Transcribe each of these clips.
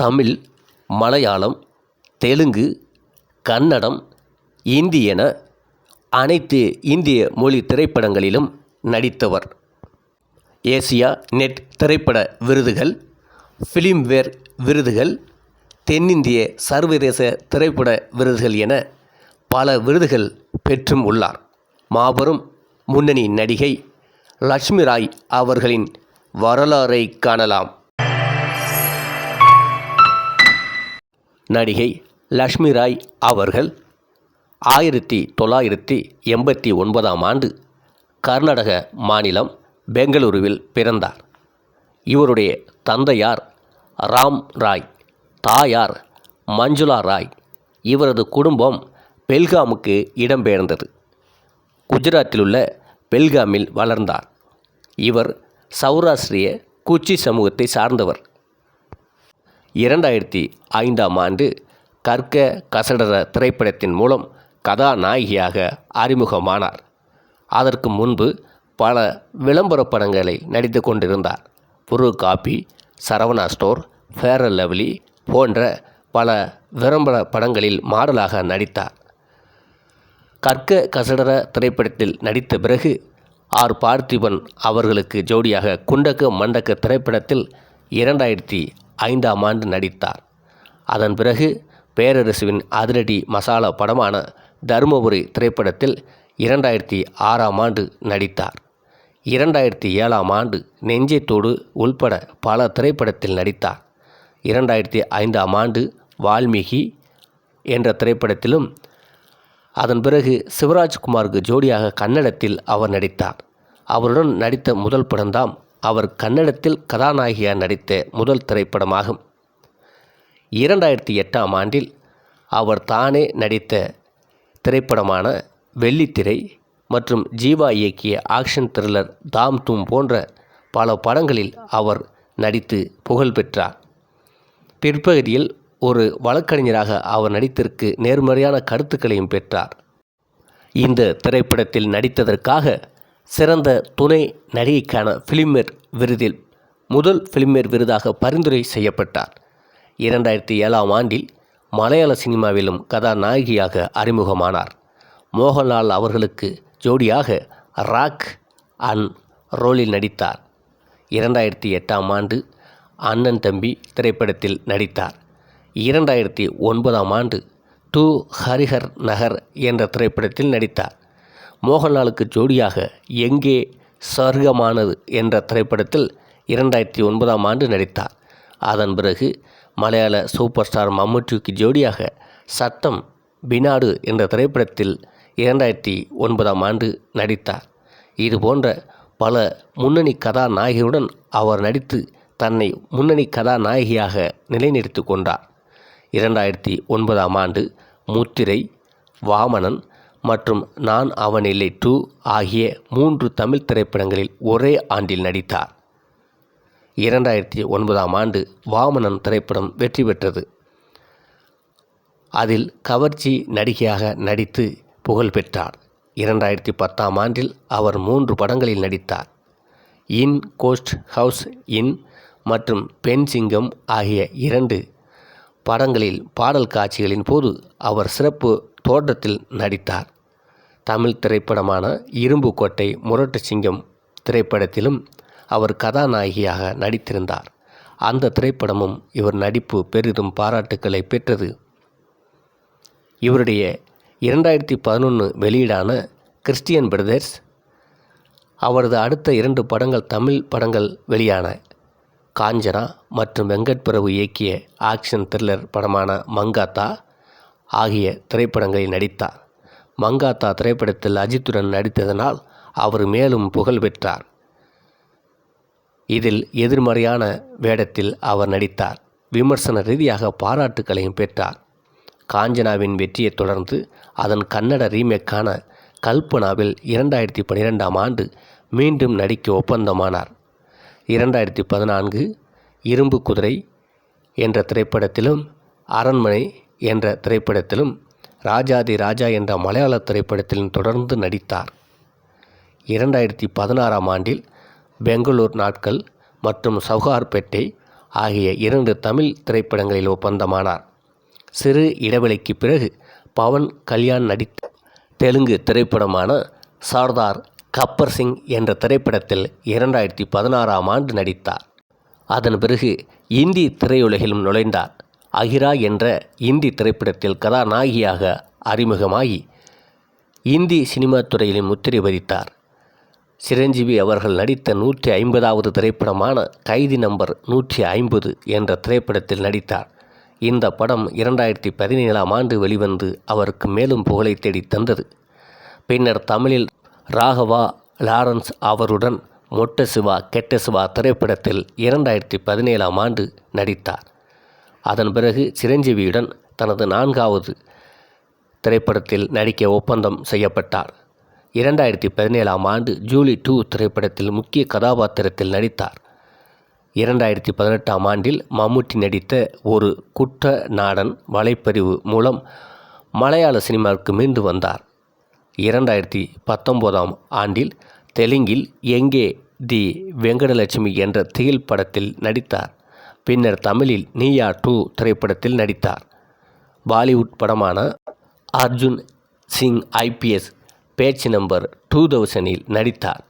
தமிழ் மலையாளம் தெலுங்கு கன்னடம் இந்தி என அனைத்து இந்திய மொழி திரைப்படங்களிலும் நடித்தவர். ஏசியா நெட் திரைப்பட விருதுகள் ஃபிலிம்வேர் விருதுகள் தென்னிந்திய சர்வதேச திரைப்பட விருதுகள் என பல விருதுகள் பெற்றும் உள்ளார். மாபெரும் முன்னணி நடிகை லட்சுமி ராய் அவர்களின் வரலாறை காணலாம். நடிகை லக்ஷ்மி ராய் அவர்கள் ஆயிரத்தி தொள்ளாயிரத்தி எண்பத்தி ஒன்பதாம் ஆண்டு கர்நாடக மாநிலம் பெங்களூருவில் பிறந்தார். இவருடைய தந்தையார் ராம் ராய் தாயார் மஞ்சுளா ராய். இவரது குடும்பம் பெல்காமுக்கு இடம்பெயர்ந்தது. குஜராத்தில் உள்ள பெல்காமில் வளர்ந்தார். இவர் சௌராஷ்டிரிய குச்சி சமூகத்தை சார்ந்தவர். இரண்டாயிரத்தி ஐந்தாம் ஆண்டு கற்க கசடர திரைப்படத்தின் மூலம் கதாநாயகியாக அறிமுகமானார். அதற்கு முன்பு பல விளம்பர படங்களை நடித்து கொண்டிருந்தார். Bru coffee Saravana Store Fair Lovely போன்ற பல விளம்பர படங்களில் மாடலாக நடித்தார். கற்க கசடர திரைப்படத்தில் நடித்த பிறகு ஆர். பார்த்திபன் அவர்களுக்கு ஜோடியாக குண்டக்க மண்டக்க திரைப்படத்தில் இரண்டாயிரத்தி ஐந்தாம் ஆண்டு நடித்தார். அதன் பிறகு பேரரசுவின் அதிரடி மசாலா படமான தருமபுரி திரைப்படத்தில் இரண்டாயிரத்தி ஆறாம் ஆண்டு நடித்தார். இரண்டாயிரத்தி ஏழாம் ஆண்டு நெஞ்சத்தோடு உள்பட பல திரைப்படத்தில் நடித்தார். இரண்டாயிரத்தி ஐந்தாம் ஆண்டு வால்மீகி என்ற திரைப்படத்திலும் அதன் பிறகு சிவராஜ்குமாருக்கு ஜோடியாக கன்னடத்தில் அவர் நடித்தார். அவருடன் நடித்த முதல் படம்தான் அவர் கன்னடத்தில் கதாநாயகியாக நடித்த முதல் திரைப்படமாகும். இரண்டாயிரத்தி எட்டாம் ஆண்டில் அவர் தானே நடித்த திரைப்படமான வெள்ளித்திரை மற்றும் ஜீவா இயக்கிய ஆக்ஷன் த்ரில்லர் தாம் தூம் போன்ற பல படங்களில் அவர் நடித்து புகழ் பெற்றார். பிற்பகுதியில் ஒரு வழக்கறிஞராக அவர் நடித்திற்கு நேர்மறையான கருத்துக்களையும் பெற்றார். இந்த திரைப்படத்தில் நடித்ததற்காக சிறந்த துணை நடிகைக்கான ஃபிலிம்மேர் விருதில் முதல் ஃபிலிமேர் விருதாக பரிந்துரை செய்யப்பட்டார். இரண்டாயிரத்தி ஏழாம் ஆண்டில் மலையாள சினிமாவிலும் கதாநாயகியாக அறிமுகமானார். மோகன்லால் அவர்களுக்கு ஜோடியாக ராக் அண்ட் ரோலில் நடித்தார். இரண்டாயிரத்தி எட்டாம் ஆண்டு அண்ணன் தம்பி திரைப்படத்தில் நடித்தார். இரண்டாயிரத்தி ஒன்பதாம் ஆண்டு டு ஹரிஹர் நகர் என்ற திரைப்படத்தில் நடித்தார். மோகன்லாலுக்கு ஜோடியாக எங்கே சொர்க்கமானது என்ற திரைப்படத்தில் இரண்டாயிரத்தி ஒன்பதாம் ஆண்டு நடித்தார். அதன் பிறகு மலையாள சூப்பர் ஸ்டார் மம்முட்டிக்கு ஜோடியாக சட்டம் பினாடு என்ற திரைப்படத்தில் இரண்டாயிரத்தி ஒன்பதாம் ஆண்டு நடித்தார். இது போன்ற பல முன்னணி கதாநாயகியுடன் அவர் நடித்து தன்னை முன்னணி கதாநாயகியாக நிலைநிறுத்தி கொண்டார். இரண்டாயிரத்தி ஒன்பதாம் ஆண்டு முத்திரை வாமனன் மற்றும் நான் அவன் இல்லை டூ ஆகிய மூன்று தமிழ் திரைப்படங்களில் ஒரே ஆண்டில் நடித்தார். இரண்டாயிரத்தி ஒன்பதாம் ஆண்டு வாமனன் திரைப்படம் வெற்றி பெற்றது. அதில் கவர்ச்சி நடிகையாக நடித்து புகழ் பெற்றார். இரண்டாயிரத்தி பத்தாம் ஆண்டில் அவர் மூன்று படங்களில் நடித்தார். இன் கோஸ்ட் ஹவுஸ் இன் மற்றும் பெண் சிங்கம் ஆகிய இரண்டு படங்களில் பாடல் காட்சிகளின் போது அவர் சிறப்பு தோற்றத்தில் நடித்தார். தமிழ் திரைப்படமான இரும்பு கோட்டை முரட்டு சிங்கம் திரைப்படத்திலும் அவர் கதாநாயகியாக நடித்திருந்தார். அந்த திரைப்படமும் இவர் நடிப்பு பெரிதும் பாராட்டுக்களை பெற்றது. இவருடைய இரண்டாயிரத்தி பதினொன்று வெளியீடான கிறிஸ்டியன் பிரதர்ஸ் அவரது அடுத்த இரண்டு படங்கள் தமிழ் படங்கள் வெளியான காஞ்சனா மற்றும் வெங்கட் பிரபு இயக்கிய ஆக்ஷன் த்ரில்லர் படமான மங்காத்தா ஆகிய திரைப்படங்களில் நடித்தார். மங்காத்தா திரைப்படத்தில் அஜித்துடன் நடித்ததனால் அவர் மேலும் புகழ் பெற்றார். இதில் எதிர்மறையான வேடத்தில் அவர் நடித்தார். விமர்சன ரீதியாக பாராட்டுக்களையும் பெற்றார். காஞ்சனாவின் வெற்றியைத் தொடர்ந்து அதன் கன்னட ரீமேக்கான கல்பனாவில் இரண்டாயிரத்தி பன்னிரெண்டாம் ஆண்டு மீண்டும் நடிக்க ஒப்பந்தமானார். இரண்டாயிரத்தி பதினான்கு இரும்பு குதிரை என்ற திரைப்படத்திலும் அரண்மனை என்ற திரைப்படத்திலும் ராஜாதி ராஜா என்ற மலையாள திரைப்படத்திலும் தொடர்ந்து நடித்தார். இரண்டாயிரத்தி பதினாறாம் ஆண்டில் பெங்களூர் நாட்கள் மற்றும் சவுகார்பேட்டை ஆகிய இரண்டு தமிழ் திரைப்படங்களில் ஒப்பந்தமானார். சிறு இடைவெளிக்கு பிறகு பவன் கல்யாண் நடித்த தெலுங்கு திரைப்படமான சர்தார் கப்பர் சிங் என்ற திரைப்படத்தில் இரண்டாயிரத்தி பதினாறாம் ஆண்டு நடித்தார். அதன் பிறகு இந்தி திரையுலகிலும் நுழைந்தார். அகிரா என்ற இந்தி திரைப்படத்தில் கதாநாயகியாக அறிமுகமாகி இந்தி சினிமா துறையிலும் முத்திரை பதித்தார். சிரஞ்சீவி அவர்கள் நடித்த நூற்றி ஐம்பதாவது திரைப்படமான கைதி நம்பர் நூற்றி ஐம்பது என்ற திரைப்படத்தில் நடித்தார். இந்த படம் இரண்டாயிரத்தி பதினேழாம் ஆண்டு வெளிவந்து அவருக்கு மேலும் புகழை தேடித் தந்தது. பின்னர் தமிழில் ராகவா லாரன்ஸ் அவருடன் மொட்ட சிவா கெட்ட சிவா திரைப்படத்தில் இரண்டாயிரத்தி பதினேழாம் ஆண்டு நடித்தார். அதன் பிறகு சிரஞ்சீவியுடன் தனது நான்காவது திரைப்படத்தில் நடிக்க ஒப்பந்தம் செய்யப்பட்டார். இரண்டாயிரத்தி பதினேழாம் ஆண்டு ஜூலி டூ திரைப்படத்தில் முக்கிய கதாபாத்திரத்தில் நடித்தார். இரண்டாயிரத்தி பதினெட்டாம் ஆண்டில் மம்முட்டி நடித்த ஒரு குற்ற நாடன் வலைப்பதிவு மூலம் மலையாள சினிமாவுக்கு மீண்டு வந்தார். இரண்டாயிரத்தி பத்தொம்போதாம் ஆண்டில் தெலுங்கில் எங்கே தி வெங்கடலட்சுமி என்ற திகில் படத்தில் நடித்தார். பின்னர் தமிழில் நீயா டூ திரைப்படத்தில் நடித்தார். பாலிவுட் படமான அர்ஜுன் சிங் ஐபிஎஸ் பேச்சு நம்பர் டூ தௌசண்டில் நடித்தார்.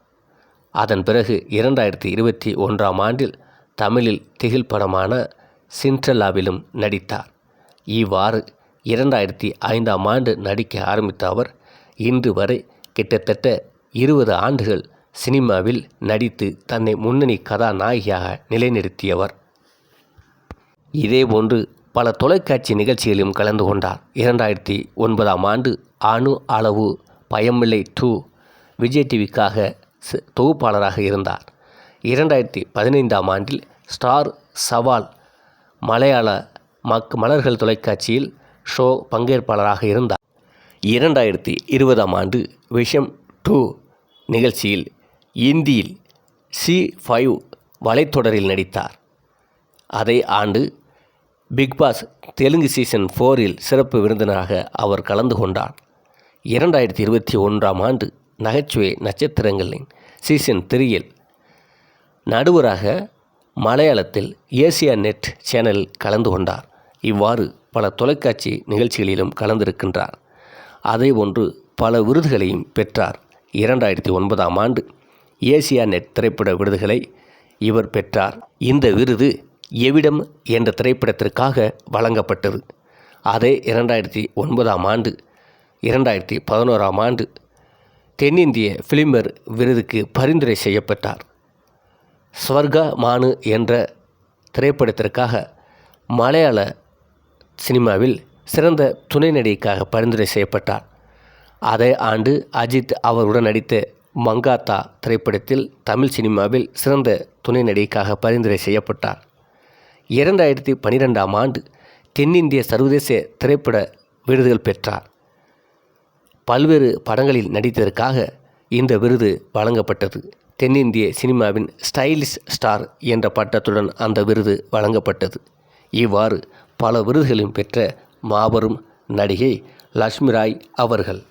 அதன் பிறகு இரண்டாயிரத்தி இருபத்தி ஒன்றாம் ஆண்டில் தமிழில் திகில் படமான சின்ட்ரல்லாவிலும் நடித்தார். இவ்வாறு இரண்டாயிரத்தி ஐந்தாம் ஆண்டு நடிக்க ஆரம்பித்த அவர் இன்று வரை கிட்டத்தட்ட இருபது ஆண்டுகள் சினிமாவில் நடித்து தன்னை முன்னணி கதாநாயகியாக நிலைநிறுத்தியவர். இதேபோன்று பல தொலைக்காட்சி நிகழ்ச்சிகளிலும் கலந்து கொண்டார். இரண்டாயிரத்தி ஒன்பதாம் ஆண்டு அணு அளவு பயமில்லை டூ விஜய் டிவிக்காக தொகுப்பாளராக இருந்தார். இரண்டாயிரத்தி பதினைந்தாம் ஆண்டில் ஸ்டார் சவால் மலையாள மக் மலர்கள் தொலைக்காட்சியில் ஷோ பங்கேற்பாளராக இருந்தார். இரண்டாயிரத்தி இருபதாம் ஆண்டு விஷம் டூ நிகழ்ச்சியில் இந்தியில் சி ஃபைவ் வலைத்தொடரில் நடித்தார். அதே ஆண்டு பிக் பாஸ் தெலுங்கு சீசன் ஃபோரில் சிறப்பு விருந்தினராக அவர் கலந்து கொண்டார். இரண்டாயிரத்தி இருபத்தி ஒன்றாம் ஆண்டு நகைச்சுவை நட்சத்திரங்களின் சீசன் த்ரீயில் நடுவராக மலையாளத்தில் ஏசியா நெட் சேனலில் கலந்து கொண்டார். இவ்வாறு பல தொலைக்காட்சி நிகழ்ச்சிகளிலும் கலந்திருக்கின்றார். அதேபோன்று பல விருதுகளையும் பெற்றார். இரண்டாயிரத்தி ஒன்பதாம் ஆண்டு ஏசியா நெட் திரைப்பட விருதுகளை இவர் பெற்றார். இந்த விருது எவிடம் என்ற திரைப்படத்திற்காக வழங்கப்பட்டது. அதே இரண்டாயிரத்தி ஒன்பதாம் ஆண்டு இரண்டாயிரத்தி பதினோராம் ஆண்டு தென்னிந்திய ஃபிலிமர் விருதுக்கு பரிந்துரை செய்யப்பட்டார். ஸ்வர்கா மானு என்ற திரைப்படத்திற்காக மலையாள சினிமாவில் சிறந்த துணை நடிகைக்காக பரிந்துரை செய்யப்பட்டார். அதே ஆண்டு அஜித் அவருடன் நடித்த மங்காத்தா திரைப்படத்தில் தமிழ் சினிமாவில் சிறந்த துணை நடிகைக்காக பரிந்துரை செய்யப்பட்டார். இரண்டாயிரத்தி பன்னிரெண்டாம் ஆண்டு தென்னிந்திய சர்வதேச திரைப்பட விருதுகள் பெற்றார். பல்வேறு படங்களில் நடித்ததற்காக இந்த விருது வழங்கப்பட்டது. தென்னிந்திய சினிமாவின் ஸ்டைலிஷ் ஸ்டார் என்ற பட்டத்துடன் அந்த விருது வழங்கப்பட்டது. இவ்வாறு பல விருதுகளையும் பெற்ற மாபெரும் நடிகை லட்சுமி ராய் அவர்கள்.